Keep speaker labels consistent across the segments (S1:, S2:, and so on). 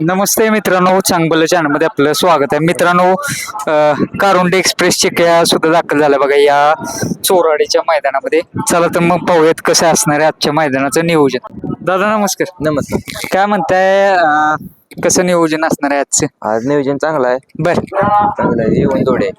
S1: नमस्ते मित्रांनो चांगलं चॅनलमध्ये आपलं स्वागत आहे. मित्रांनो कारुंडे एक्सप्रेस चिक्या सुद्धा दाखल झाला बघा या चोराडीच्या मैदानामध्ये. चला तर मग पाहूयात कसं असणार आहे आजच्या मैदानाचं नियोजन. दादा नमस्कार.
S2: नमस्कार.
S1: काय म्हणताय अं, कसं नियोजन असणार आहे आजचं?
S2: आज नियोजन चांगलं आहे.
S1: बर.
S2: चांगलं आहे येऊन थोडे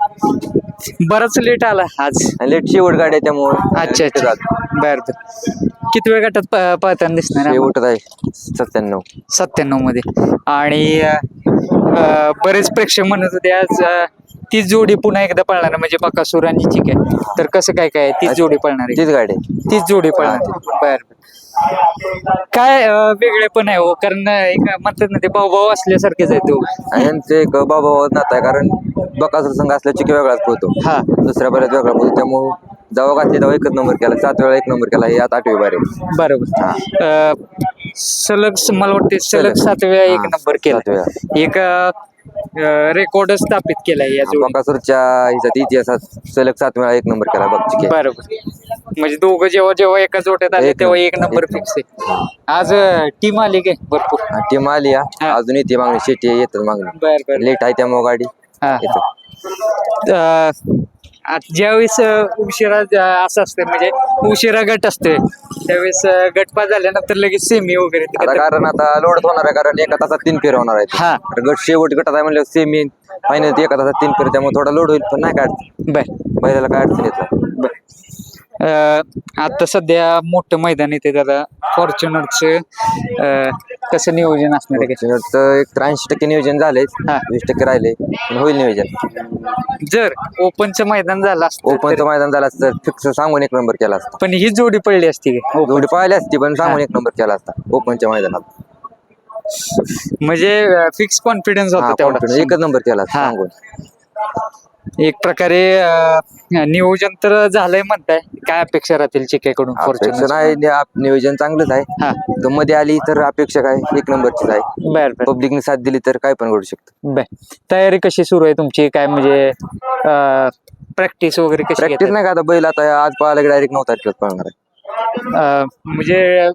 S1: बराच लेट आला आज.
S2: लेट शेवट गाडी आहे त्यामुळे.
S1: अच्छा अच्छा. बर बर. किती वेळ गटात प- पळताना दिसणार आहे?
S2: शेवटच आहे. सत्त्याण्णव.
S1: सत्त्याण्णवमध्ये. आणि अं, बरेच प्रेक्षक म्हणत होते आज अं, तीच जोडी पुन्हा एकदा पळणार आहे, म्हणजे बकासूर आणि चिक आहे. तर कसं काय काय आहे? तीच जोडी पळणार आहे.
S2: तीच गाडी आहे.
S1: तीच जोडी पळणार आहे. बर बर. काय अं, वेगळे पण आहे हो. कारण अं, एक म्हणतात ना ते भाऊ भाऊ असल्यासारखेच आहे तो
S2: आणि यांचे एक बाबा नात आहे. कारण बकासूर संघ असल्या चिकी वेगळाच पोहतो.
S1: हा.
S2: दुसऱ्या बऱ्याच वेगळा पोहतो. त्यामुळे जेव्हा घातली तेव्हा एकच नंबर केला सात वेळा एक नंबर केला हे आता आठवी बारे.
S1: बरोबर. अं, सलग मला वाटते सलग. सात वेळा एक
S2: हा,
S1: नंबर केला.
S2: वेळा.
S1: एक रेकॉर्ड स्थापित केलाय या जोडी
S2: बकासूरच्या ह्याच्यात इतिहासात सलग सात वेळा एक नंबर केला बघ
S1: बरोबर. म्हणजे दोघं जेव्हा जेव्हा एका जोट्यात आले
S2: एक
S1: तेव्हा
S2: नंबर.
S1: एक नंबर
S2: एक
S1: फिक्स आहे. आज टीम आली काय भरपूर?
S2: टीम आली हा.
S1: हा.
S2: अजून येते मागणी शेती येतात मागणी.
S1: बर बर.
S2: लेट आहे त्यामुळे गाडी
S1: हा.
S2: येतात.
S1: अं, आता ज्यावेळेस उशिरा असं असतं म्हणजे उशिरा गट असतोय त्यावेळेस गटपास झाल्यानंतर लगेच सेमी वगैरे
S2: आता कारण आता लोड होणार आहे कारण एका तासात तीन फेर होणार आहेत.
S1: हा.
S2: गट शेवट गटात आहे म्हणलं सेमी फायनल एका तासात तीन फेर त्यामुळे थोडा लोड होईल पण नाही काय
S1: बर.
S2: बैलाला काय अडचण येत
S1: आता सध्या मोठं मैदान येते दादा फॉर्च्युनरचं कसं नियोजन असणार आहे काय?
S2: तर एक ऐंशी टक्के नियोजन झालंय.
S1: हा.
S2: वीस टक्के राहिले. होईल नियोजन.
S1: जर ओपनचं मैदान झालं असतं
S2: ओपनचं मैदान झालं असतं फिक्स सांगून एक नंबर केला असता.
S1: पण ही जोडी पडली असती काय
S2: जोडी पाहिली असती पण सांगून एक नंबर केला असता ओपनच्या मैदानात.
S1: म्हणजे फिक्स कॉन्फिडन्स
S2: हा,
S1: होता तेवढा.
S2: confidence. एकच नंबर केला असता
S1: हा.
S2: सांगून.
S1: एक प्रकारे अं, नियोजन तर झालंय म्हणताय. काय अपेक्षा राहतील चिकेकडून
S2: अपेक्षा
S1: फॉर्च्युनर
S2: नाही नि- आप- नियोजन चांगलंच आहे. तर मध्ये आली तर अपेक्षा काय? एक नंबरचीच आहे.
S1: बर बर.
S2: पब्लिकने साथ दिली तर काय पण घडू शकतं.
S1: बर. तयारी कशी सुरू आहे तुमची? काय म्हणजे प्रॅक्टिस वगैरे कशी
S2: प्रॅक्टिस
S1: घेताय?
S2: नाही का आता? बैल आता आज पळायला डायरेक्ट नऊ तारखेला पळणार आहे.
S1: अं, म्हणजे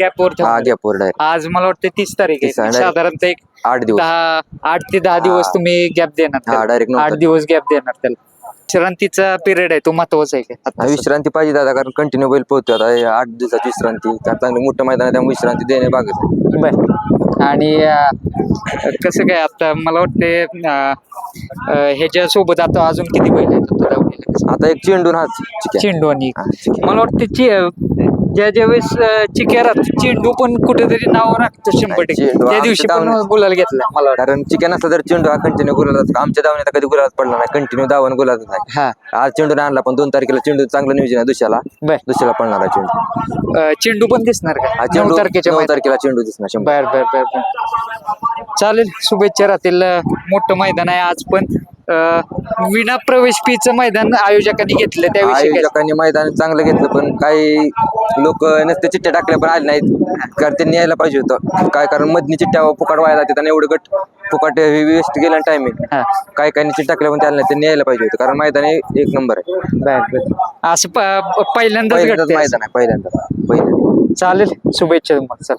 S1: गॅपवर
S2: हा गॅपवर डायरेक्ट
S1: आज मला वाटतं तीस तारीख आहे. साधारणतः एक
S2: आठ दिवस
S1: दहा आठ ते दहा दिवस
S2: हा.
S1: तुम्ही गॅप देणार
S2: हा,
S1: त्याला.
S2: नऊ
S1: आठ. दिवस गॅप देणार त्याला विश्रांतीचा पिरियड आहे तो महत्त्वाचा आहे का आता
S2: विश्रांती पाहिजे दादा कारण कंटिन्यू बैल पोहतो आता हे आठ दिवसाची विश्रांती त्या चांगलं मोठं मैदान आहे त्यामुळे विश्रांती देणे आहे.
S1: बर आणि अं, कसं काय आता मला वाटते ह्याच्या सोबत आता अजून किती बैल आहेत आता
S2: एक चेंडून हा चिक्या.
S1: चेंडू आणि
S2: हा, चिक्या.
S1: मला वाटते चि- ज्या ज्या वेळेस अं, चिक्या राहत चेंडू पण कुठेतरी नाव राखतं शंभर टक्के.
S2: चेंडू
S1: त्या
S2: आमच्या
S1: दिवशी पण बोलायला घेतला. मला वाटतं
S2: कारण चिक्या नसला तर चेंडू हा कंटिन्यू गुलाबात आमच्या धावण्यात कधी गुलाबात पडला नाही. कंटिन्यू धावून गुलाबात नाही.
S1: हा.
S2: आज चेंडू नाही आणला पण दोन तारखेला चेंडू चांगलं नियोजन आहे दुसऱ्याला.
S1: बर.
S2: दुसऱ्याला पडणार आहे चेंडू.
S1: अं, चेंडू पण दिसणार
S2: हा
S1: का
S2: चेंडू
S1: नऊ तारखेच्या
S2: नऊ
S1: मैदानात?
S2: तारखेला चेंडू दिसणार शंभर.
S1: बर बर बर बर. चालेल शुभेच्छा राहतील. अं, मोठं मैदान आहे आज पण. विना प्रवेश फीचं मैदान आयोजकांनी घेतलं त्याविषयी काय?
S2: आयोजकांनी मैदान चांगलं घेतलं पण काही लोक नसते चिठ्ठ्या टाकल्या पण आले नाहीत. कारण त्यांनी यायला पाहिजे होतं. काय कारण मधनी चिठ्ठ्या फुकाट व्हायला जाते आणि एवढं गट फुकाट वेस्ट गेलं टायमिंग
S1: हा.
S2: काय काही चिठ्ठ्या टाकल्या पण त्याला नाही त्यांनी यायला पाहिजे होतं. कारण मैदान हे एक नंबर आहे.
S1: बर बर. असं प- प- पहिल्यांदाच
S2: पहिल्यांदाच
S1: घडतंय. असं.
S2: मैदान आहे पहिल्यांदा पहिल्यांदा.
S1: चालेल शुभेच्छा तुम्हाला. चला.